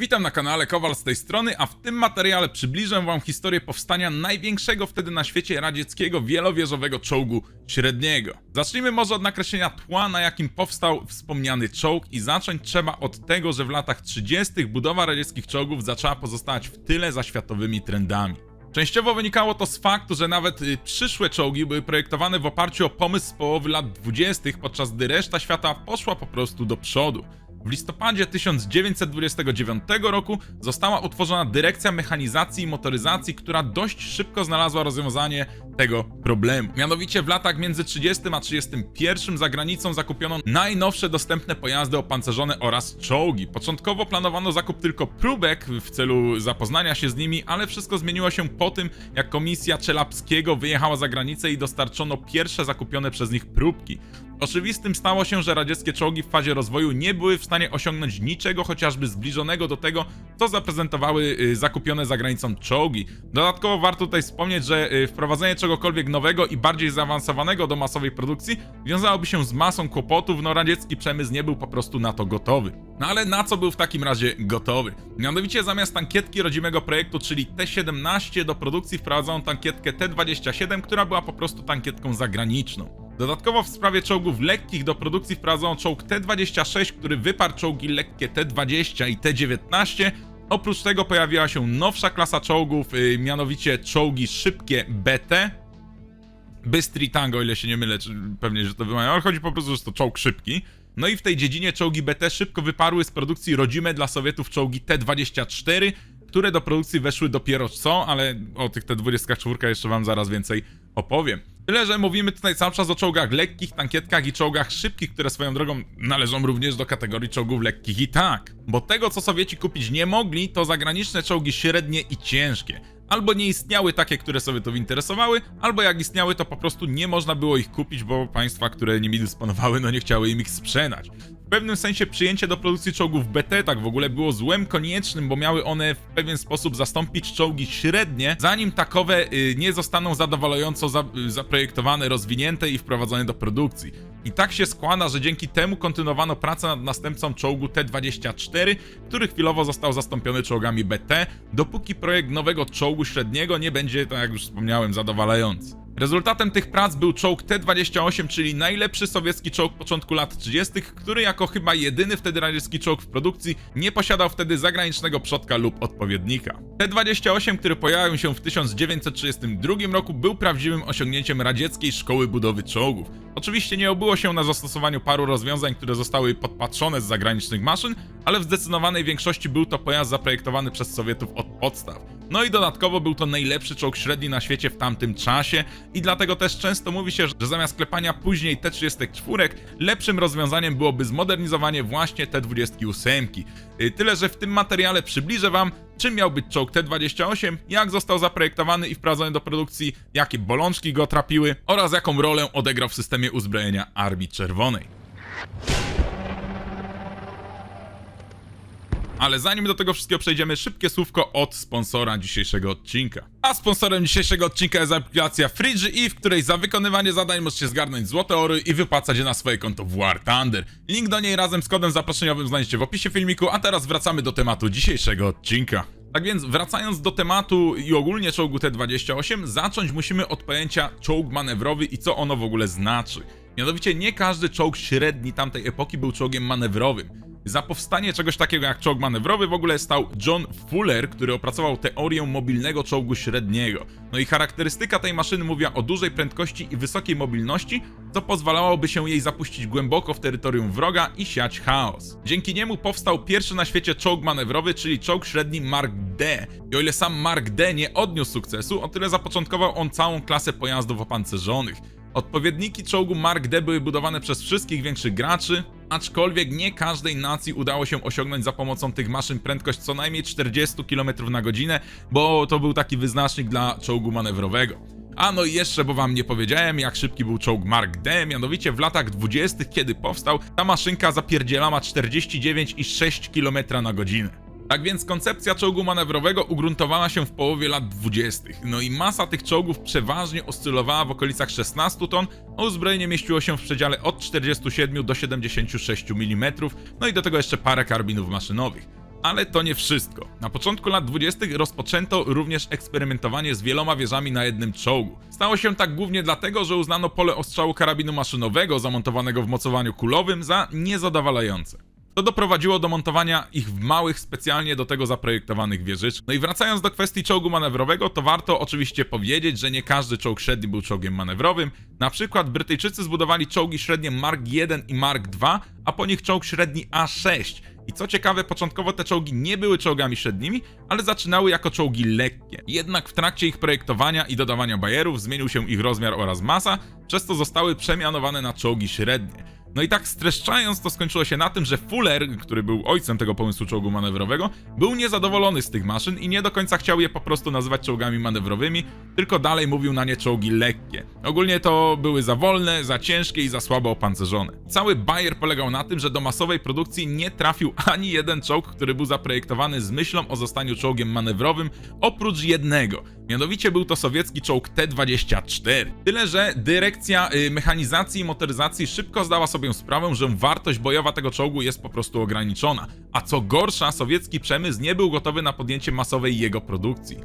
Witam na kanale Kowal z tej strony, a w tym materiale przybliżę wam historię powstania największego wtedy na świecie radzieckiego wielowieżowego czołgu średniego. Zacznijmy może od nakreślenia tła, na jakim powstał wspomniany czołg i zacząć trzeba od tego, że w latach 30. budowa radzieckich czołgów zaczęła pozostawać w tyle za światowymi trendami. Częściowo wynikało to z faktu, że nawet y, przyszłe czołgi były projektowane w oparciu o pomysł z połowy lat 20., podczas gdy reszta świata poszła po prostu do przodu. W listopadzie 1929 roku została utworzona Dyrekcja Mechanizacji i Motoryzacji, która dość szybko znalazła rozwiązanie tego problemu. Mianowicie w latach między 30 a 31 za granicą zakupiono najnowsze dostępne pojazdy opancerzone oraz czołgi. Początkowo planowano zakup tylko próbek w celu zapoznania się z nimi, ale wszystko zmieniło się po tym, jak komisja Czelapskiego wyjechała za granicę i dostarczono pierwsze zakupione przez nich próbki. Oczywistym stało się, że radzieckie czołgi w fazie rozwoju nie były w stanie osiągnąć niczego chociażby zbliżonego do tego, co zaprezentowały y, zakupione za granicą czołgi. Dodatkowo warto tutaj wspomnieć, że y, wprowadzenie czegokolwiek nowego i bardziej zaawansowanego do masowej produkcji wiązałoby się z masą kłopotów, no radziecki przemysł nie był po prostu na to gotowy. No ale na co był w takim razie gotowy? Mianowicie zamiast tankietki rodzimego projektu, czyli T-17 do produkcji wprowadzono tankietkę T-27, która była po prostu tankietką zagraniczną. Dodatkowo w sprawie czołgów lekkich do produkcji wprowadzono czołg T-26, który wyparł czołgi lekkie T-20 i T-19. Oprócz tego pojawiła się nowsza klasa czołgów, yy, mianowicie czołgi szybkie BT. Bystry Tango, o ile się nie mylę, czy pewnie, że to wymawiam, ale chodzi po prostu, że to czołg szybki. No i w tej dziedzinie czołgi BT szybko wyparły z produkcji rodzime dla Sowietów czołgi T-24, które do produkcji weszły dopiero co, ale o tych T-24 jeszcze wam zaraz więcej opowiem. Tyle, że mówimy tutaj cały czas o czołgach lekkich, tankietkach i czołgach szybkich, które swoją drogą należą również do kategorii czołgów lekkich i tak. Bo tego, co Sowieci kupić nie mogli, to zagraniczne czołgi średnie i ciężkie. Albo nie istniały takie, które Sowietów interesowały, albo jak istniały, to po prostu nie można było ich kupić, bo państwa, które nimi dysponowały, no nie chciały im ich sprzedać. Pewnym sensie przyjęcie do produkcji czołgów BT tak w ogóle było złem koniecznym, bo miały one w pewien sposób zastąpić czołgi średnie, zanim takowe y, nie zostaną zadowalająco za, y, zaprojektowane, rozwinięte i wprowadzone do produkcji. I tak się składa, że dzięki temu kontynuowano pracę nad następcą czołgu T-24, który chwilowo został zastąpiony czołgami BT, dopóki projekt nowego czołgu średniego nie będzie, tak jak już wspomniałem, zadowalający. Rezultatem tych prac był czołg T-28, czyli najlepszy sowiecki czołg początku lat 30., który jako chyba jedyny wtedy radziecki czołg w produkcji nie posiadał wtedy zagranicznego przodka lub odpowiednika. T-28, który pojawił się w 1932 roku, był prawdziwym osiągnięciem radzieckiej szkoły budowy czołgów. Oczywiście nie obyło się na zastosowaniu paru rozwiązań, które zostały podpatrzone z zagranicznych maszyn, ale w zdecydowanej większości był to pojazd zaprojektowany przez Sowietów od podstaw. No i dodatkowo był to najlepszy czołg średni na świecie w tamtym czasie i dlatego też często mówi się, że zamiast klepania później T-34 lepszym rozwiązaniem byłoby zmodernizowanie właśnie T-28. Y, Tyle, że w tym materiale przybliżę wam, czym miał być czołg T-28, jak został zaprojektowany i wprowadzony do produkcji, jakie bolączki go trapiły oraz jaką rolę odegrał w systemie uzbrojenia Armii Czerwonej. Ale zanim do tego wszystkiego przejdziemy, szybkie słówko od sponsora dzisiejszego odcinka. A sponsorem dzisiejszego odcinka jest aplikacja Fridge w której za wykonywanie zadań możecie zgarnąć złote ory i wypłacać je na swoje konto w War Thunder. Link do niej razem z kodem zaproszeniowym znajdziecie w opisie filmiku, a teraz wracamy do tematu dzisiejszego odcinka. Tak więc wracając do tematu i ogólnie czołgu T-28, zacząć musimy od pojęcia czołg manewrowy i co ono w ogóle znaczy. Mianowicie nie każdy czołg średni tamtej epoki był czołgiem manewrowym. Za powstanie czegoś takiego jak czołg manewrowy w ogóle stał John Fuller, który opracował teorię mobilnego czołgu średniego. No i charakterystyka tej maszyny mówiła o dużej prędkości i wysokiej mobilności, co pozwalałoby się jej zapuścić głęboko w terytorium wroga i siać chaos. Dzięki niemu powstał pierwszy na świecie czołg manewrowy, czyli czołg średni Mark D. I o ile sam Mark D nie odniósł sukcesu, o tyle zapoczątkował on całą klasę pojazdów opancerzonych. Odpowiedniki czołgu Mark D były budowane przez wszystkich większych graczy, aczkolwiek nie każdej nacji udało się osiągnąć za pomocą tych maszyn prędkość co najmniej 40 km na godzinę, bo to był taki wyznacznik dla czołgu manewrowego. A no i jeszcze, bo wam nie powiedziałem, jak szybki był czołg Mark D, mianowicie w latach 20., kiedy powstał, ta maszynka zapierdzielała 49,6 km na godzinę. Tak więc koncepcja czołgu manewrowego ugruntowała się w połowie lat 20. No i masa tych czołgów przeważnie oscylowała w okolicach 16 ton, a uzbrojenie mieściło się w przedziale od 47 do 76 mm, no i do tego jeszcze parę karbinów maszynowych. Ale to nie wszystko. Na początku lat 20. rozpoczęto również eksperymentowanie z wieloma wieżami na jednym czołgu. Stało się tak głównie dlatego, że uznano pole ostrzału karabinu maszynowego zamontowanego w mocowaniu kulowym za niezadowalające. To doprowadziło do montowania ich w małych, specjalnie do tego zaprojektowanych wieżyczkach. No i wracając do kwestii czołgu manewrowego, to warto oczywiście powiedzieć, że nie każdy czołg średni był czołgiem manewrowym. Na przykład Brytyjczycy zbudowali czołgi średnie Mark I i Mark II, a po nich czołg średni A6. I co ciekawe, początkowo te czołgi nie były czołgami średnimi, ale zaczynały jako czołgi lekkie. Jednak w trakcie ich projektowania i dodawania bajerów zmienił się ich rozmiar oraz masa, przez co zostały przemianowane na czołgi średnie. No i tak streszczając, to skończyło się na tym, że Fuller, który był ojcem tego pomysłu czołgu manewrowego, był niezadowolony z tych maszyn i nie do końca chciał je po prostu nazywać czołgami manewrowymi, tylko dalej mówił na nie czołgi lekkie. Ogólnie to były za wolne, za ciężkie i za słabo opancerzone. Cały Bayer polegał na tym, że do masowej produkcji nie trafił ani jeden czołg, który był zaprojektowany z myślą o zostaniu czołgiem manewrowym, oprócz jednego. Mianowicie był to sowiecki czołg T-24. Tyle, że dyrekcja y, mechanizacji i motoryzacji szybko zdała sobie sprawę, że wartość bojowa tego czołgu jest po prostu ograniczona. A co gorsza, sowiecki przemysł nie był gotowy na podjęcie masowej jego produkcji.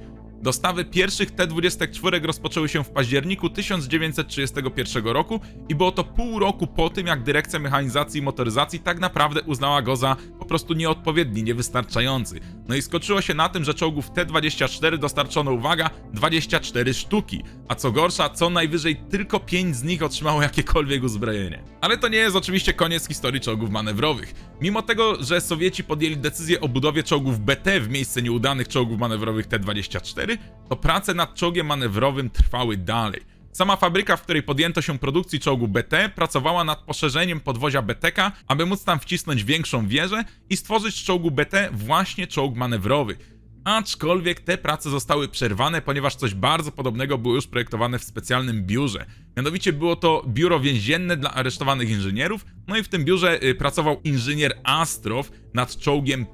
Dostawy pierwszych T-24 rozpoczęły się w październiku 1931 roku i było to pół roku po tym, jak dyrekcja mechanizacji i motoryzacji tak naprawdę uznała go za po prostu nieodpowiedni, niewystarczający. No i skoczyło się na tym, że czołgów T-24 dostarczono, uwaga, 24 sztuki, a co gorsza, co najwyżej tylko 5 z nich otrzymało jakiekolwiek uzbrojenie. Ale to nie jest oczywiście koniec historii czołgów manewrowych. Mimo tego, że Sowieci podjęli decyzję o budowie czołgów BT w miejsce nieudanych czołgów manewrowych T-24, to prace nad czołgiem manewrowym trwały dalej. Sama fabryka, w której podjęto się produkcji czołgu BT, pracowała nad poszerzeniem podwozia BTK, aby móc tam wcisnąć większą wieżę i stworzyć z czołgu BT właśnie czołg manewrowy. Aczkolwiek te prace zostały przerwane, ponieważ coś bardzo podobnego było już projektowane w specjalnym biurze. Mianowicie było to biuro więzienne dla aresztowanych inżynierów, no i w tym biurze y, pracował inżynier Astrow nad czołgiem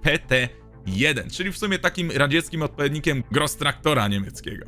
PT-1, czyli w sumie takim radzieckim odpowiednikiem Grosstraktora niemieckiego.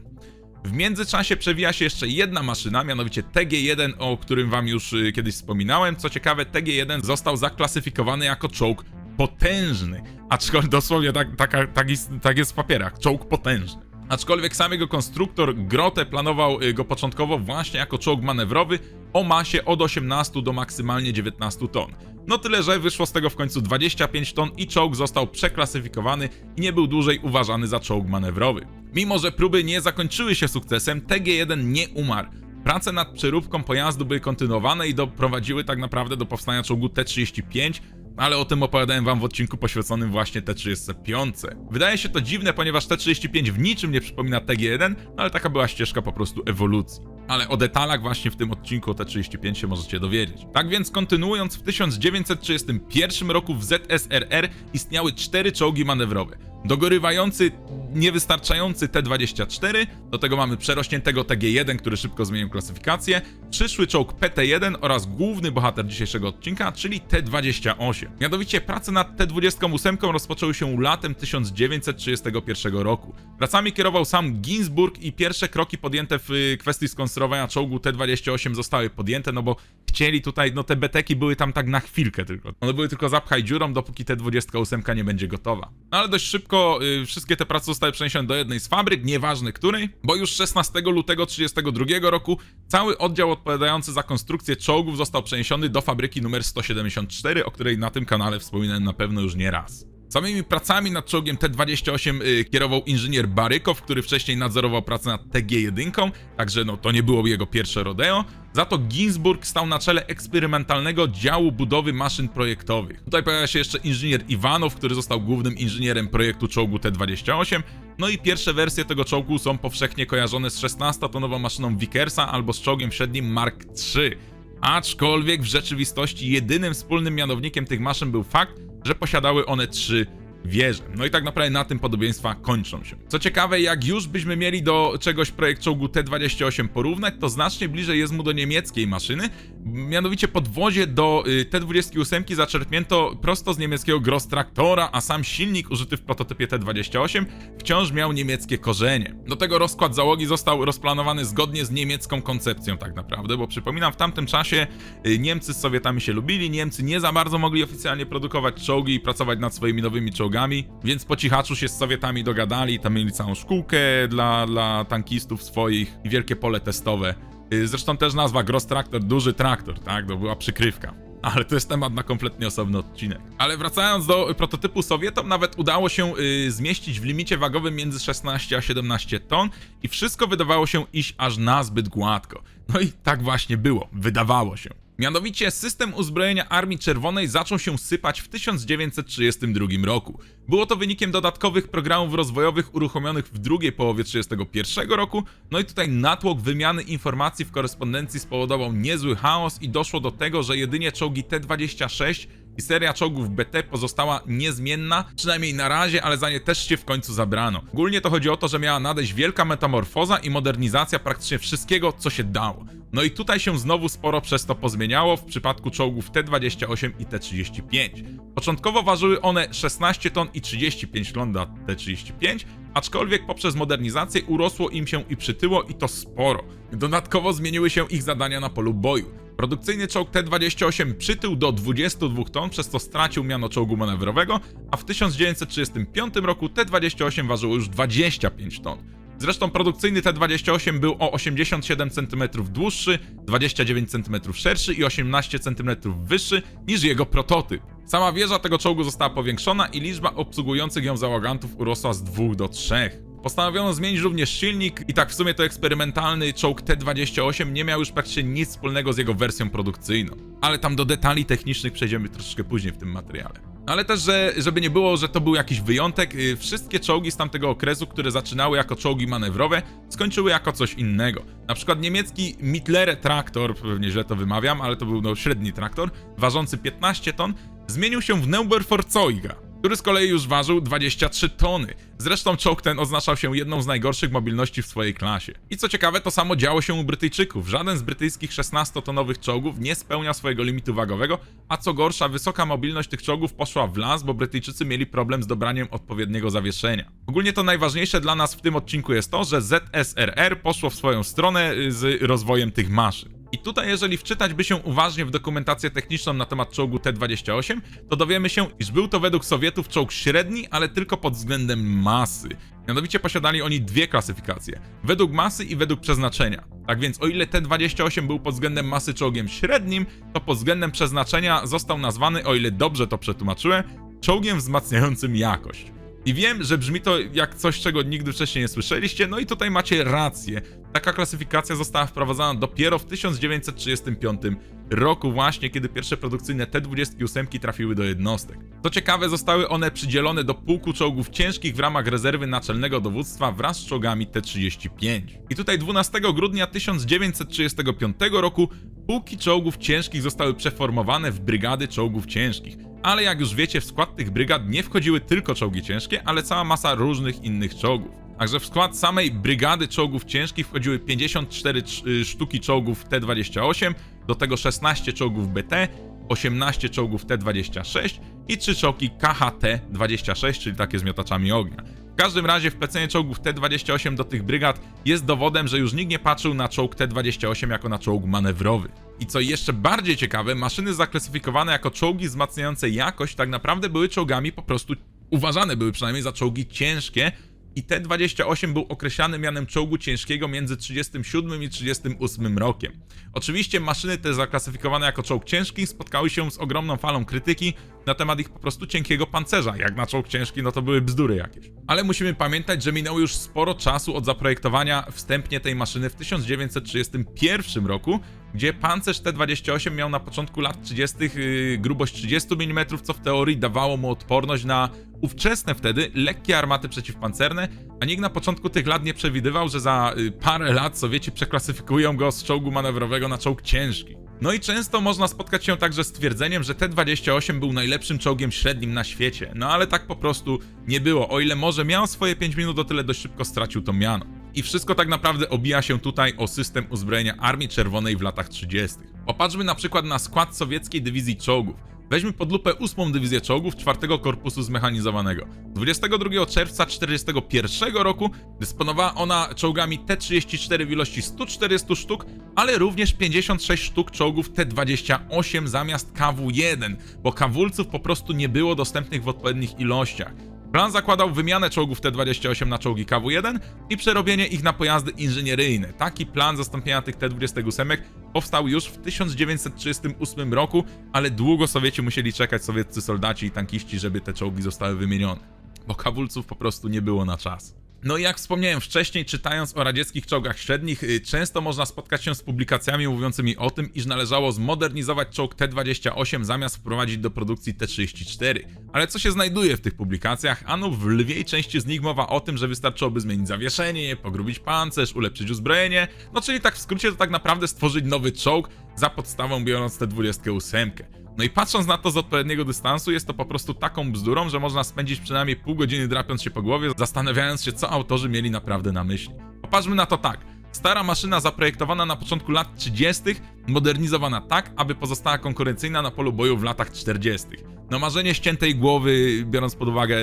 W międzyczasie przewija się jeszcze jedna maszyna, mianowicie TG-1, o którym wam już y, kiedyś wspominałem. Co ciekawe, TG-1 został zaklasyfikowany jako czołg potężny. Aczkolwiek dosłownie tak, taka, tak, jest, tak jest w papierach, czołg potężny. Aczkolwiek sam jego konstruktor Grote planował y, go początkowo właśnie jako czołg manewrowy o masie od 18 do maksymalnie 19 ton. No tyle, że wyszło z tego w końcu 25 ton i czołg został przeklasyfikowany i nie był dłużej uważany za czołg manewrowy. Mimo, że próby nie zakończyły się sukcesem, TG-1 nie umarł. Prace nad przeróbką pojazdu były kontynuowane i doprowadziły tak naprawdę do powstania czołgu T-35, ale o tym opowiadałem wam w odcinku poświęconym właśnie T-35. Wydaje się to dziwne, ponieważ T-35 w niczym nie przypomina TG-1, no ale taka była ścieżka po prostu ewolucji. Ale o detalach właśnie w tym odcinku o T-35 się możecie dowiedzieć. Tak więc kontynuując, w 1931 roku w ZSRR istniały cztery czołgi manewrowe. Dogorywający, niewystarczający T-24, do tego mamy przerośniętego TG-1, który szybko zmienił klasyfikację, przyszły czołg PT-1 oraz główny bohater dzisiejszego odcinka, czyli T-28. Mianowicie prace nad T-28 rozpoczęły się latem 1931 roku. Pracami kierował sam Ginsburg i pierwsze kroki podjęte w y, kwestii skonstruowania czołgu T-28 zostały podjęte, no bo chcieli tutaj, no te beteki były tam tak na chwilkę tylko. One były tylko zapchaj dziurą, dopóki T-28 nie będzie gotowa. No ale dość szybko y, wszystkie te prace zostały przeniesione do jednej z fabryk, nieważne której, bo już 16 lutego 1932 roku cały oddział odpowiadający za konstrukcję czołgów został przeniesiony do fabryki numer 174, o której na tym kanale wspominałem na pewno już nie raz. Samymi pracami nad czołgiem T-28 y, kierował inżynier Barykow, który wcześniej nadzorował pracę nad TG-1, także no to nie było jego pierwsze rodeo. Za to Ginsburg stał na czele eksperymentalnego działu budowy maszyn projektowych. Tutaj pojawia się jeszcze inżynier Iwanow, który został głównym inżynierem projektu czołgu T-28. No i pierwsze wersje tego czołgu są powszechnie kojarzone z 16-tonową maszyną Vickersa albo z czołgiem średnim Mark III. Aczkolwiek w rzeczywistości jedynym wspólnym mianownikiem tych maszyn był fakt, że posiadały one trzy wieże. No i tak naprawdę na tym podobieństwa kończą się. Co ciekawe, jak już byśmy mieli do czegoś projekt czołgu T-28 porównać, to znacznie bliżej jest mu do niemieckiej maszyny, Mianowicie podwozie do y, T-28 zaczerpnięto prosto z niemieckiego Gross-traktora, a sam silnik użyty w prototypie T-28 wciąż miał niemieckie korzenie. Do tego rozkład załogi został rozplanowany zgodnie z niemiecką koncepcją tak naprawdę, bo przypominam, w tamtym czasie y, Niemcy z Sowietami się lubili, Niemcy nie za bardzo mogli oficjalnie produkować czołgi i pracować nad swoimi nowymi czołgami, więc po cichaczu się z Sowietami dogadali, tam mieli całą szkółkę dla, dla tankistów swoich i wielkie pole testowe. Y, Zresztą też nazwa Gross Traktor, duży traktor, tak? To była przykrywka. Ale to jest temat na kompletnie osobny odcinek. Ale wracając do prototypu Sowietom, nawet udało się y, zmieścić w limicie wagowym między 16 a 17 ton i wszystko wydawało się iść aż nazbyt gładko. No i tak właśnie było, wydawało się. Mianowicie system uzbrojenia Armii Czerwonej zaczął się sypać w 1932 roku. Było to wynikiem dodatkowych programów rozwojowych uruchomionych w drugiej połowie 1931 roku, no i tutaj natłok wymiany informacji w korespondencji spowodował niezły chaos i doszło do tego, że jedynie czołgi T-26 i seria czołgów BT pozostała niezmienna, przynajmniej na razie, ale za nie też się w końcu zabrano. Ogólnie to chodzi o to, że miała nadejść wielka metamorfoza i modernizacja praktycznie wszystkiego, co się dało. No i tutaj się znowu sporo przez to pozmieniało w przypadku czołgów T-28 i T-35. Początkowo ważyły one 16 ton i 35 ton dla T-35, aczkolwiek poprzez modernizację urosło im się i przytyło i to sporo. Dodatkowo zmieniły się ich zadania na polu boju. Produkcyjny czołg T-28 przytył do 22 ton, przez co stracił miano czołgu manewrowego, a w 1935 roku T-28 ważyło już 25 ton. Zresztą produkcyjny T-28 był o 87 cm dłuższy, 29 cm szerszy i 18 cm wyższy niż jego prototyp. Sama wieża tego czołgu została powiększona i liczba obsługujących ją załogantów urosła z 2 do 3. Postanowiono zmienić również silnik i tak w sumie to eksperymentalny czołg T-28 nie miał już praktycznie nic wspólnego z jego wersją produkcyjną. Ale tam do detali technicznych przejdziemy troszeczkę później w tym materiale. Ale też, że, żeby nie było, że to był jakiś wyjątek, y, wszystkie czołgi z tamtego okresu, które zaczynały jako czołgi manewrowe, skończyły jako coś innego. Na przykład niemiecki Mittlere Traktor, pewnie źle to wymawiam, ale to był no, średni traktor, ważący 15 ton, zmienił się w Neuberfahrzeuga, który z kolei już ważył 23 tony. Zresztą czołg ten oznaczał się jedną z najgorszych mobilności w swojej klasie. I co ciekawe, to samo działo się u Brytyjczyków. Żaden z brytyjskich 16-tonowych czołgów nie spełnia swojego limitu wagowego, a co gorsza, wysoka mobilność tych czołgów poszła w las, bo Brytyjczycy mieli problem z dobraniem odpowiedniego zawieszenia. Ogólnie to najważniejsze dla nas w tym odcinku jest to, że ZSRR poszło w swoją stronę y, z rozwojem tych maszyn. I tutaj, jeżeli wczytać by się uważnie w dokumentację techniczną na temat czołgu T-28, to dowiemy się, iż był to według Sowietów czołg średni, ale tylko pod względem masy. Mianowicie posiadali oni dwie klasyfikacje: według masy i według przeznaczenia. Tak więc, o ile T-28 był pod względem masy czołgiem średnim, to pod względem przeznaczenia został nazwany, o ile dobrze to przetłumaczyłem, czołgiem wzmacniającym jakość. I wiem, że brzmi to jak coś, czego nigdy wcześniej nie słyszeliście, no i tutaj macie rację. Taka klasyfikacja została wprowadzona dopiero w 1935 roku właśnie, kiedy pierwsze produkcyjne T-28 trafiły do jednostek. Co ciekawe, zostały one przydzielone do pułku czołgów ciężkich w ramach rezerwy naczelnego dowództwa wraz z czołgami T-35. I tutaj 12 grudnia 1935 roku pułki czołgów ciężkich zostały przeformowane w brygady czołgów ciężkich. Ale jak już wiecie, w skład tych brygad nie wchodziły tylko czołgi ciężkie, ale cała masa różnych innych czołgów. Także w skład samej brygady czołgów ciężkich wchodziły 54 cz- y, sztuki czołgów T-28, do tego 16 czołgów BT, 18 czołgów T-26 i 3 czołgi KHT-26, czyli takie z miotaczami ognia. W każdym razie wplecenie czołgów T-28 do tych brygad jest dowodem, że już nikt nie patrzył na czołg T-28 jako na czołg manewrowy. I co jeszcze bardziej ciekawe, maszyny zaklasyfikowane jako czołgi wzmacniające jakość tak naprawdę były czołgami po prostu uważane były przynajmniej za czołgi ciężkie i T-28 był określany mianem czołgu ciężkiego między 37 i 38 rokiem. Oczywiście maszyny te zaklasyfikowane jako czołg ciężki spotkały się z ogromną falą krytyki na temat ich po prostu cienkiego pancerza. Jak na czołg ciężki, no to były bzdury jakieś. Ale musimy pamiętać, że minęło już sporo czasu od zaprojektowania wstępnie tej maszyny w 1931 roku, gdzie pancerz T-28 miał na początku lat 30. Yy, grubość 30 mm, co w teorii dawało mu odporność na ówczesne wtedy lekkie armaty przeciwpancerne, a nikt na początku tych lat nie przewidywał, że za y, parę lat Sowieci przeklasyfikują go z czołgu manewrowego na czołg ciężki. No i często można spotkać się także z twierdzeniem, że T-28 był najlepszym czołgiem średnim na świecie, no ale tak po prostu nie było. O ile może miał swoje 5 minut, o tyle dość szybko stracił to miano. I wszystko tak naprawdę obija się tutaj o system uzbrojenia Armii Czerwonej w latach 30. Popatrzmy na przykład na skład sowieckiej dywizji czołgów. Weźmy pod lupę 8 Dywizję Czołgów 4 Korpusu Zmechanizowanego. 22 czerwca 1941 roku dysponowała ona czołgami T-34 w ilości 140 sztuk, ale również 56 sztuk czołgów T-28 zamiast KW-1, bo kawulców po prostu nie było dostępnych w odpowiednich ilościach. Plan zakładał wymianę czołgów T-28 na czołgi KW-1 i przerobienie ich na pojazdy inżynieryjne. Taki plan zastąpienia tych T-28 powstał już w 1938 roku, ale długo Sowieci musieli czekać, sowieccy soldaci i tankiści, żeby te czołgi zostały wymienione. Bo kawulców po prostu nie było na czas. No i jak wspomniałem wcześniej, czytając o radzieckich czołgach średnich, y, często można spotkać się z publikacjami mówiącymi o tym, iż należało zmodernizować czołg T-28 zamiast wprowadzić do produkcji T-34. Ale co się znajduje w tych publikacjach? Ano w lwiej części z nich mowa o tym, że wystarczyłoby zmienić zawieszenie, pogrubić pancerz, ulepszyć uzbrojenie, no czyli tak w skrócie to tak naprawdę stworzyć nowy czołg za podstawą biorąc T-28. No i patrząc na to z odpowiedniego dystansu, jest to po prostu taką bzdurą, że można spędzić przynajmniej pół godziny drapiąc się po głowie, zastanawiając się, co autorzy mieli naprawdę na myśli. Popatrzmy na to tak. Stara maszyna zaprojektowana na początku lat 30., modernizowana tak, aby pozostała konkurencyjna na polu boju w latach 40. No marzenie ściętej głowy, biorąc pod uwagę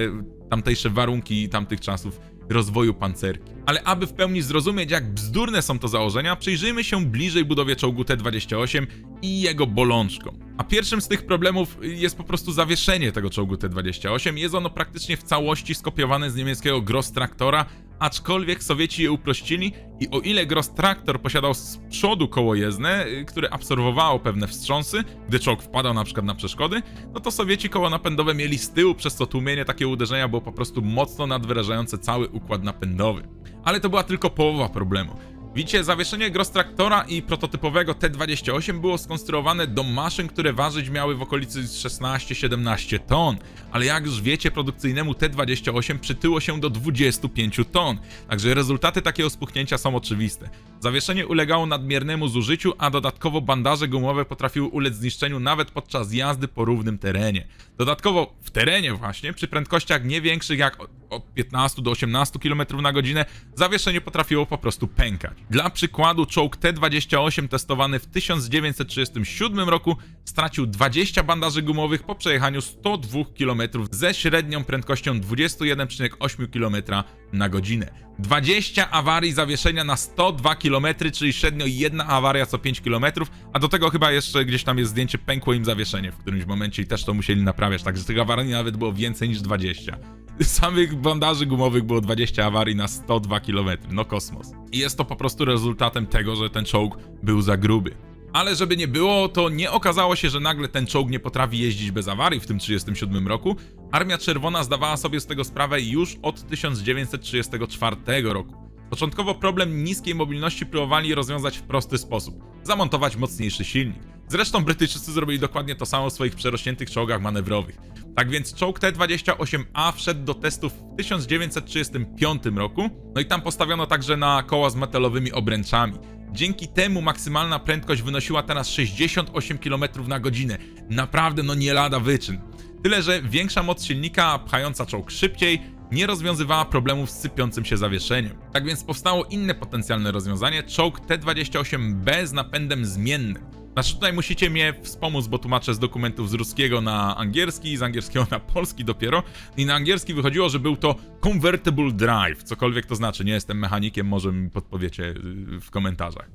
tamtejsze warunki tamtych czasów rozwoju pancerki. Ale aby w pełni zrozumieć, jak bzdurne są to założenia, przyjrzyjmy się bliżej budowie czołgu T-28 i jego bolączkom. A pierwszym z tych problemów jest po prostu zawieszenie tego czołgu T-28. Jest ono praktycznie w całości skopiowane z niemieckiego Gross Traktora, aczkolwiek Sowieci je uprościli i o ile Gross Traktor posiadał z przodu koło jezdne, y, które absorbowało pewne wstrząsy, gdy czołg wpadał na przykład na przeszkody, no to Sowieci koło napędowe mieli z tyłu, przez co tłumienie takiego uderzenia było po prostu mocno nadwrażające cały układ napędowy. Ale to była tylko połowa problemu. Widzicie, zawieszenie Gross Traktora i prototypowego T-28 było skonstruowane do maszyn, które ważyć miały w okolicy 16-17 ton, ale jak już wiecie, produkcyjnemu T-28 przytyło się do 25 ton, także rezultaty takiego spuchnięcia są oczywiste. Zawieszenie ulegało nadmiernemu zużyciu, a dodatkowo bandaże gumowe potrafiły ulec zniszczeniu nawet podczas jazdy po równym terenie. Dodatkowo w terenie właśnie, przy prędkościach nie większych jak od 15 do 18 km na godzinę, zawieszenie potrafiło po prostu pękać. Dla przykładu czołg T-28 testowany w 1937 roku stracił 20 bandaży gumowych po przejechaniu 102 km ze średnią prędkością 21,8 km na godzinę. 20 awarii zawieszenia na 102 km, czyli średnio jedna awaria co 5 km, a do tego chyba jeszcze gdzieś tam jest zdjęcie, pękło im zawieszenie w którymś momencie i też to musieli naprawiać, także tych awarii nawet było więcej niż 20. Samych bandaży gumowych było 20 awarii na 102 km, no kosmos. I jest to po prostu rezultatem tego, że ten czołg był za gruby. Ale żeby nie było, to nie okazało się, że nagle ten czołg nie potrafi jeździć bez awarii w tym 1937 roku. Armia Czerwona zdawała sobie z tego sprawę już od 1934 roku. Początkowo problem niskiej mobilności próbowali rozwiązać w prosty sposób zamontować mocniejszy silnik. Zresztą Brytyjczycy zrobili dokładnie to samo w swoich przerośniętych czołgach manewrowych. Tak więc czołg T-28A wszedł do testów w 1935 roku, no i tam postawiono także na koła z metalowymi obręczami. Dzięki temu maksymalna prędkość wynosiła teraz 68 km na godzinę. Naprawdę no nie lada wyczyn. Tyle, że większa moc silnika, pchająca czołg szybciej, nie rozwiązywała problemów z sypiącym się zawieszeniem. Tak więc powstało inne potencjalne rozwiązanie, czołg T-28B z napędem zmiennym. Znaczy tutaj musicie mnie wspomóc, bo tłumaczę z dokumentów z ruskiego na angielski, z angielskiego na polski dopiero. I na angielski wychodziło, że był to convertible drive, cokolwiek to znaczy. Nie jestem mechanikiem, może mi podpowiecie y, w komentarzach.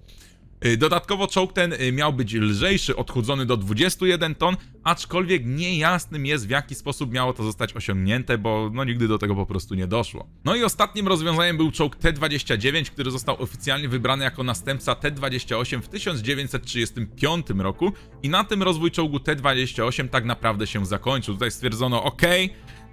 Y, Dodatkowo czołg ten y, miał być lżejszy, odchudzony do 21 ton, aczkolwiek niejasnym jest w jaki sposób miało to zostać osiągnięte, bo no nigdy do tego po prostu nie doszło. No i ostatnim rozwiązaniem był czołg T-29, który został oficjalnie wybrany jako następca T-28 w 1935 roku i na tym rozwój czołgu T-28 tak naprawdę się zakończył. Tutaj stwierdzono, ok,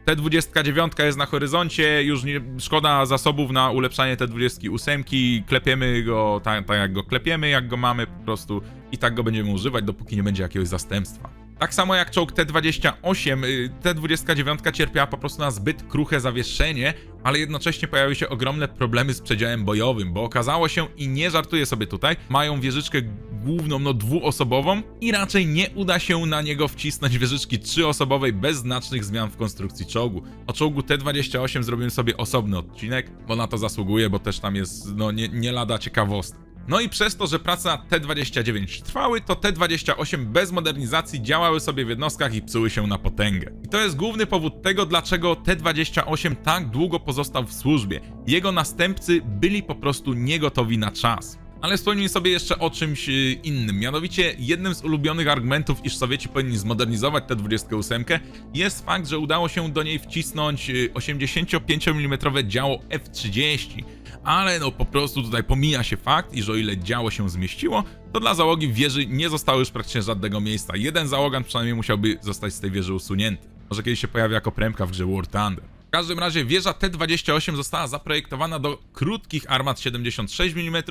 T29 jest na horyzoncie, już nie, szkoda zasobów na ulepszanie T28, klepiemy go tak, tak jak go klepiemy, jak go mamy po prostu i tak go będziemy używać, dopóki nie będzie jakiegoś zastępstwa. Tak samo jak czołg T28, y, T29 cierpiała po prostu na zbyt kruche zawieszenie, ale jednocześnie pojawiły się ogromne problemy z przedziałem bojowym, bo okazało się, i nie żartuję sobie tutaj, mają wieżyczkę główną, no dwuosobową i raczej nie uda się na niego wcisnąć wieżyczki trzyosobowej bez znacznych zmian w konstrukcji czołgu. O czołgu T-28 zrobimy sobie osobny odcinek, bo na to zasługuje, bo też tam jest, no nie, nie lada ciekawostek. No i przez to, że prace nad T-29 trwały, to T-28 bez modernizacji działały sobie w jednostkach i psuły się na potęgę. I to jest główny powód tego, dlaczego T-28 tak długo pozostał w służbie. Jego następcy byli po prostu niegotowi na czas. Ale wspomnijmy sobie jeszcze o czymś y, innym. Mianowicie jednym z ulubionych argumentów, iż Sowieci powinni zmodernizować T-28 jest fakt, że udało się do niej wcisnąć y, 85 mm działo F-30 ale no po prostu tutaj pomija się fakt, iż o ile działo się zmieściło, to dla załogi wieży nie zostało już praktycznie żadnego miejsca. Jeden załogan przynajmniej musiałby zostać z tej wieży usunięty. Może kiedyś się pojawi jako premka w grze War Thunder. W każdym razie wieża T-28 została zaprojektowana do krótkich armat 76 mm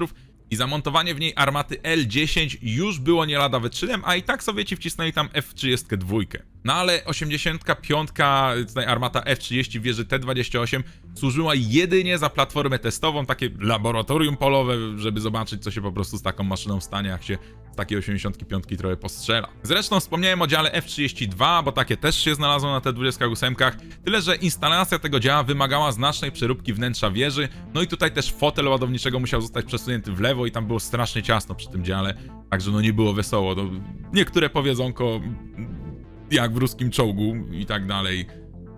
i zamontowanie w niej armaty L-10 już było nie lada wyczynem, a i tak Sowieci wcisnęli tam F-32. No ale 85, tutaj armata F-30 w wieży T-28 służyła jedynie za platformę testową, takie laboratorium polowe, żeby zobaczyć, co się po prostu z taką maszyną stanie, jak się z takiej 85 trochę postrzela. Zresztą wspomniałem o dziale F-32, bo takie też się znalazło na T-28, tyle że instalacja tego działa wymagała znacznej przeróbki wnętrza wieży, no i tutaj też fotel ładowniczego musiał zostać przesunięty w lewo i tam było strasznie ciasno przy tym dziale, także no nie było wesoło. No, niektóre powiedzonko, jak w ruskim czołgu i tak dalej,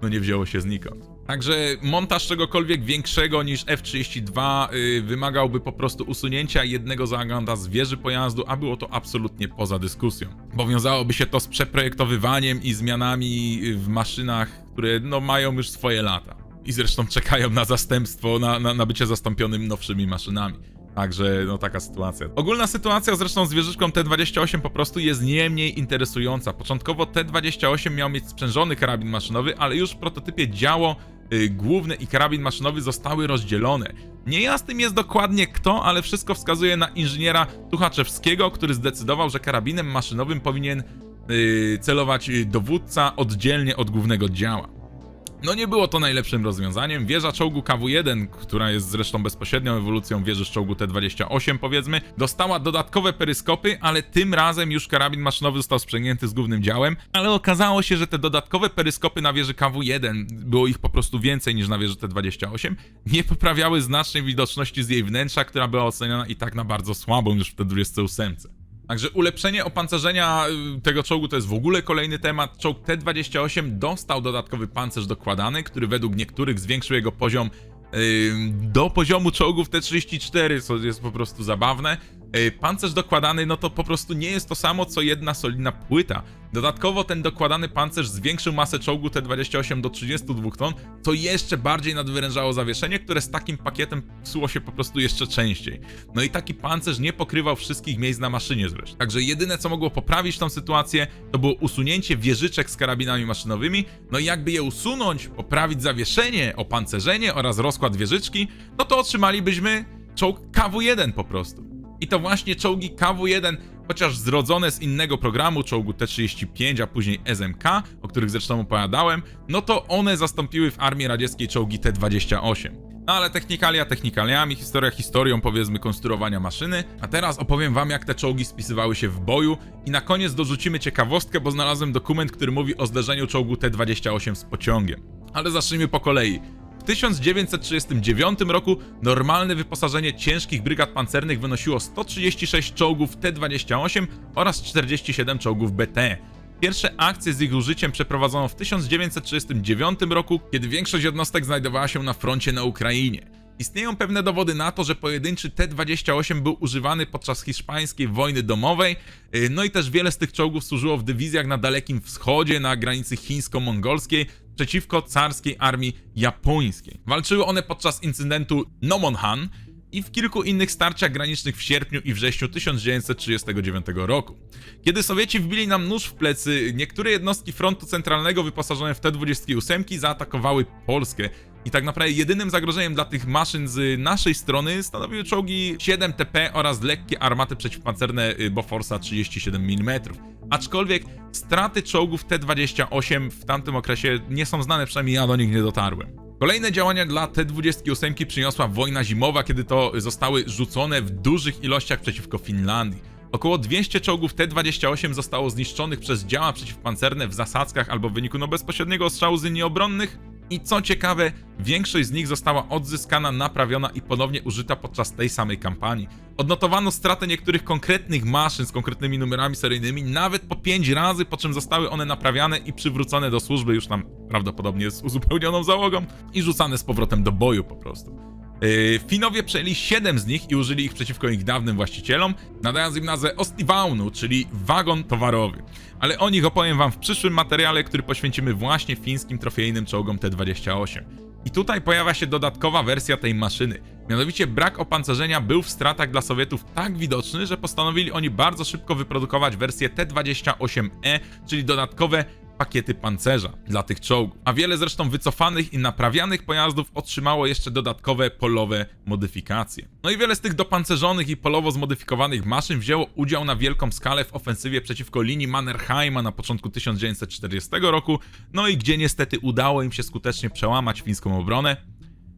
no nie wzięło się znikąd. Także montaż czegokolwiek większego niż F-32 yy, wymagałby po prostu usunięcia jednego zaganda z wieży pojazdu, a było to absolutnie poza dyskusją. Bo wiązałoby się to z przeprojektowywaniem i zmianami w maszynach, które no mają już swoje lata. I zresztą czekają na zastępstwo, na, na, na bycie zastąpionym nowszymi maszynami. Także, no taka sytuacja. Ogólna sytuacja zresztą z wieżyczką T-28 po prostu jest nie mniej interesująca. Początkowo T-28 miał mieć sprzężony karabin maszynowy, ale już w prototypie działo y, główne i karabin maszynowy zostały rozdzielone. Niejasnym jest dokładnie kto, ale wszystko wskazuje na inżyniera Tuchaczewskiego, który zdecydował, że karabinem maszynowym powinien y, celować y, dowódca oddzielnie od głównego działa. No nie było to najlepszym rozwiązaniem. Wieża czołgu KW-1, która jest zresztą bezpośrednią ewolucją wieży z czołgu T-28 powiedzmy, dostała dodatkowe peryskopy, ale tym razem już karabin maszynowy został sprzęgnięty z głównym działem, ale okazało się, że te dodatkowe peryskopy na wieży KW-1, było ich po prostu więcej niż na wieży T-28, nie poprawiały znacznej widoczności z jej wnętrza, która była oceniona i tak na bardzo słabą już w T-28. Także ulepszenie opancerzenia y, tego czołgu to jest w ogóle kolejny temat. Czołg T-28 dostał dodatkowy pancerz dokładany, który według niektórych zwiększył jego poziom do poziomu czołgów T-34, co jest po prostu zabawne. Yy, pancerz dokładany, no to po prostu nie jest to samo, co jedna solidna płyta. Dodatkowo ten dokładany pancerz zwiększył masę czołgu T-28 do 32 ton, co jeszcze bardziej nadwyrężało zawieszenie, które z takim pakietem psuło się po prostu jeszcze częściej. No i taki pancerz nie pokrywał wszystkich miejsc na maszynie zresztą. Także jedyne co mogło poprawić tą sytuację, to było usunięcie wieżyczek z karabinami maszynowymi, no i jakby je usunąć, poprawić zawieszenie, opancerzenie oraz rozkład wieżyczki, no to otrzymalibyśmy czołg KW-1 po prostu. I to właśnie czołgi KW-1 chociaż zrodzone z innego programu, czołgu T-35, a później SMK, o których zresztą opowiadałem, no to one zastąpiły w armii radzieckiej czołgi T-28. No ale technikalia technikaliami, historia historią powiedzmy konstruowania maszyny. A teraz opowiem wam jak te czołgi spisywały się w boju i na koniec dorzucimy ciekawostkę, bo znalazłem dokument, który mówi o zderzeniu czołgu T-28 z pociągiem. Ale zacznijmy po kolei. W 1939 roku normalne wyposażenie ciężkich brygad pancernych wynosiło 136 czołgów T-28 oraz 47 czołgów BT. Pierwsze akcje z ich użyciem przeprowadzono w 1939 roku, kiedy większość jednostek znajdowała się na froncie na Ukrainie. Istnieją pewne dowody na to, że pojedynczy T-28 był używany podczas hiszpańskiej wojny domowej, yy, no i też wiele z tych czołgów służyło w dywizjach na Dalekim Wschodzie, na granicy chińsko-mongolskiej, przeciwko carskiej armii japońskiej. Walczyły one podczas incydentu Nomonhan i w kilku innych starciach granicznych w sierpniu i wrześniu 1939 roku. Kiedy Sowieci wbili nam nóż w plecy, niektóre jednostki frontu centralnego wyposażone w T-28 zaatakowały Polskę. I tak naprawdę jedynym zagrożeniem dla tych maszyn z naszej strony stanowiły czołgi 7TP oraz lekkie armaty przeciwpancerne y, Boforsa 37 mm. Aczkolwiek straty czołgów T-28 w tamtym okresie nie są znane, przynajmniej ja do nich nie dotarłem. Kolejne działania dla T-28 przyniosła wojna zimowa, kiedy to zostały rzucone w dużych ilościach przeciwko Finlandii. Około 200 czołgów T-28 zostało zniszczonych przez działa przeciwpancerne w zasadzkach albo w wyniku no bezpośredniego ostrzału z linii obronnych. I co ciekawe, większość z nich została odzyskana, naprawiona i ponownie użyta podczas tej samej kampanii. Odnotowano stratę niektórych konkretnych maszyn z konkretnymi numerami seryjnymi nawet po 5 razy, po czym zostały one naprawiane i przywrócone do służby już tam prawdopodobnie z uzupełnioną załogą i rzucane z powrotem do boju po prostu. Yy, Finowie przejęli 7 z nich i użyli ich przeciwko ich dawnym właścicielom, nadając im nazwę Ostivaunu, czyli wagon towarowy. Ale o nich opowiem wam w przyszłym materiale, który poświęcimy właśnie fińskim trofejnym czołgom T-28. I tutaj pojawia się dodatkowa wersja tej maszyny. Mianowicie brak opancerzenia był w stratach dla Sowietów tak widoczny, że postanowili oni bardzo szybko wyprodukować wersję T-28E, czyli dodatkowe pakiety pancerza dla tych czołgów. A wiele zresztą wycofanych i naprawianych pojazdów otrzymało jeszcze dodatkowe polowe modyfikacje. No i wiele z tych dopancerzonych i polowo zmodyfikowanych maszyn wzięło udział na wielką skalę w ofensywie przeciwko linii Mannerheima na początku 1940 roku, no i gdzie niestety udało im się skutecznie przełamać fińską obronę,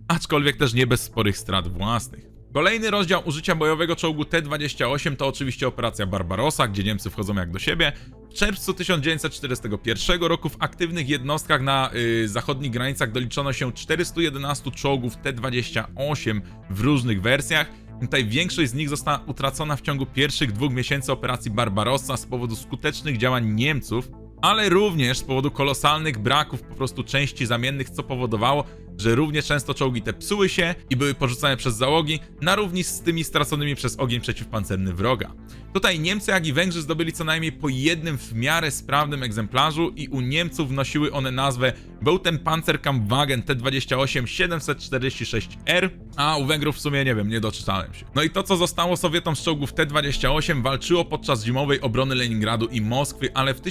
aczkolwiek też nie bez sporych strat własnych. Kolejny rozdział użycia bojowego czołgu T-28 to oczywiście operacja Barbarossa, gdzie Niemcy wchodzą jak do siebie. W czerwcu 1941 roku w aktywnych jednostkach na y, zachodnich granicach doliczono się 411 czołgów T-28 w różnych wersjach. Tutaj większość z nich została utracona w ciągu pierwszych dwóch miesięcy operacji Barbarossa z powodu skutecznych działań Niemców, ale również z powodu kolosalnych braków po prostu części zamiennych, co powodowało, że równie często czołgi te psuły się i były porzucane przez załogi, na równi z tymi straconymi przez ogień przeciwpancerny wroga. Tutaj Niemcy, jak i Węgrzy zdobyli co najmniej po jednym w miarę sprawnym egzemplarzu i u Niemców nosiły one nazwę Beutenpanzerkampfwagen T28 746R, a u Węgrów w sumie nie wiem, nie doczytałem się. No i to, co zostało Sowietom z czołgów T28 walczyło podczas zimowej obrony Leningradu i Moskwy, ale w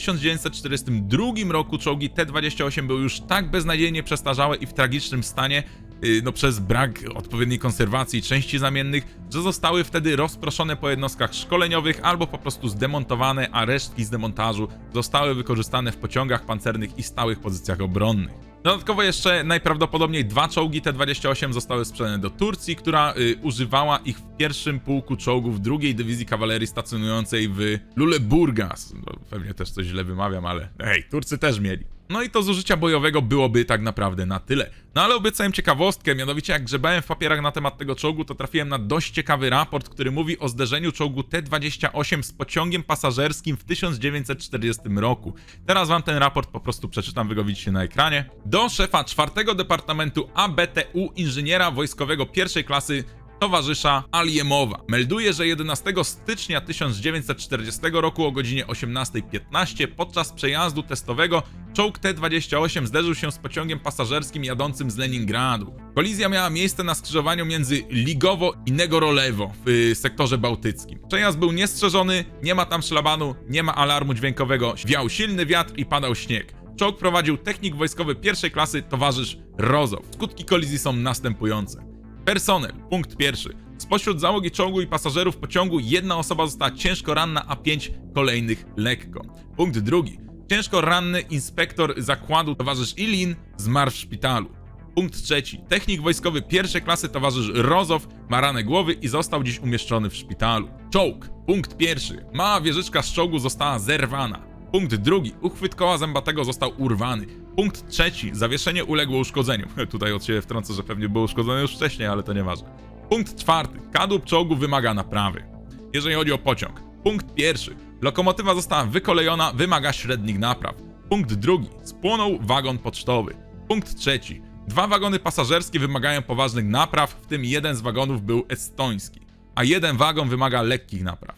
1942 roku czołgi T28 były już tak beznadziejnie przestarzałe i w tragicznym stanie, yy, no przez brak odpowiedniej konserwacji części zamiennych, że zostały wtedy rozproszone po jednostkach szkoleniowych albo po prostu zdemontowane, a resztki z demontażu zostały wykorzystane w pociągach pancernych i stałych pozycjach obronnych. Dodatkowo jeszcze najprawdopodobniej dwa czołgi T-28 zostały sprzedane do Turcji, która y, używała ich w pierwszym pułku czołgów drugiej dywizji kawalerii stacjonującej w Luleburgas. Pewnie też coś źle wymawiam, ale hej, Turcy też mieli. No i to z użycia bojowego byłoby tak naprawdę na tyle. No ale obiecałem ciekawostkę, mianowicie jak grzebałem w papierach na temat tego czołgu, to trafiłem na dość ciekawy raport, który mówi o zderzeniu czołgu T-28 z pociągiem pasażerskim w 1940 roku. Teraz wam ten raport po prostu przeczytam, wy go widzicie na ekranie. Do szefa czwartego Departamentu ABTU inżyniera wojskowego pierwszej klasy towarzysza Aliemowa. Melduje, że 11 stycznia 1940 roku o godzinie 18.15 podczas przejazdu testowego czołg T-28 zderzył się z pociągiem pasażerskim jadącym z Leningradu. Kolizja miała miejsce na skrzyżowaniu między Ligowo i Negorolewo w y, sektorze bałtyckim. Przejazd był niestrzeżony, nie ma tam szlabanu, nie ma alarmu dźwiękowego, wiał silny wiatr i padał śnieg. Czołg prowadził technik wojskowy pierwszej klasy towarzysz Rozow. Skutki kolizji są następujące. Personel. Punkt pierwszy. Spośród załogi czołgu i pasażerów pociągu jedna osoba została ciężko ranna, a pięć kolejnych lekko. Punkt drugi. Ciężko ranny inspektor zakładu towarzysz Ilin zmarł w szpitalu. Punkt trzeci. Technik wojskowy pierwszej klasy towarzysz Rozow ma ranę głowy i został dziś umieszczony w szpitalu. Czołg. Punkt pierwszy. Mała wieżyczka z czołgu została zerwana. Punkt drugi. Uchwyt koła zębatego został urwany. Punkt trzeci. Zawieszenie uległo uszkodzeniu. Tutaj od siebie wtrącę, że pewnie było uszkodzone już wcześniej, ale to nieważne. Punkt czwarty. Kadłub czołgu wymaga naprawy. Jeżeli chodzi o pociąg. Punkt pierwszy. Lokomotywa została wykolejona, wymaga średnich napraw. Punkt drugi. Spłonął wagon pocztowy. Punkt trzeci. Dwa wagony pasażerskie wymagają poważnych napraw, w tym jeden z wagonów był estoński, a jeden wagon wymaga lekkich napraw.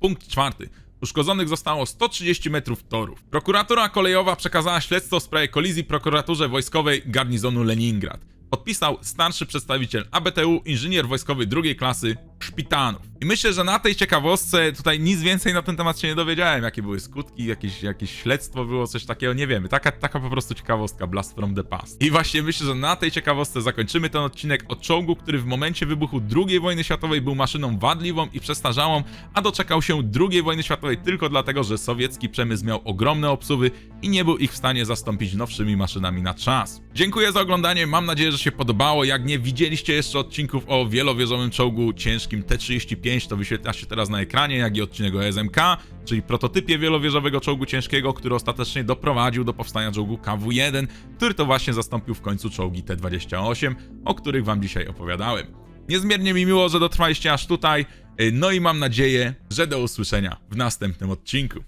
Punkt czwarty. Uszkodzonych zostało 130 metrów torów. Prokuratura kolejowa przekazała śledztwo w sprawie kolizji prokuraturze wojskowej garnizonu Leningrad. Podpisał starszy przedstawiciel ABTU, inżynier wojskowy drugiej klasy Szpitanów. I myślę, że na tej ciekawostce tutaj nic więcej na ten temat się nie dowiedziałem. Jakie były skutki, jakieś, jakieś śledztwo było, coś takiego, nie wiemy. Taka, taka po prostu ciekawostka, blast from the past. I właśnie myślę, że na tej ciekawostce zakończymy ten odcinek o czołgu, który w momencie wybuchu II wojny światowej był maszyną wadliwą i przestarzałą, a doczekał się II wojny światowej tylko dlatego, że sowiecki przemysł miał ogromne obsuwy i nie był ich w stanie zastąpić nowszymi maszynami na czas. Dziękuję za oglądanie, mam nadzieję, że się podobało. Jak nie widzieliście jeszcze odcinków o wielowieżowym czołgu ciężkim T-35, 5 to wyświetla się teraz na ekranie, jak i odcinek o SMK, czyli prototypie wielowieżowego czołgu ciężkiego, który ostatecznie doprowadził do powstania czołgu KW-1, który to właśnie zastąpił w końcu czołgi T-28, o których wam dzisiaj opowiadałem. Niezmiernie mi miło, że dotrwaliście aż tutaj, no i mam nadzieję, że do usłyszenia w następnym odcinku.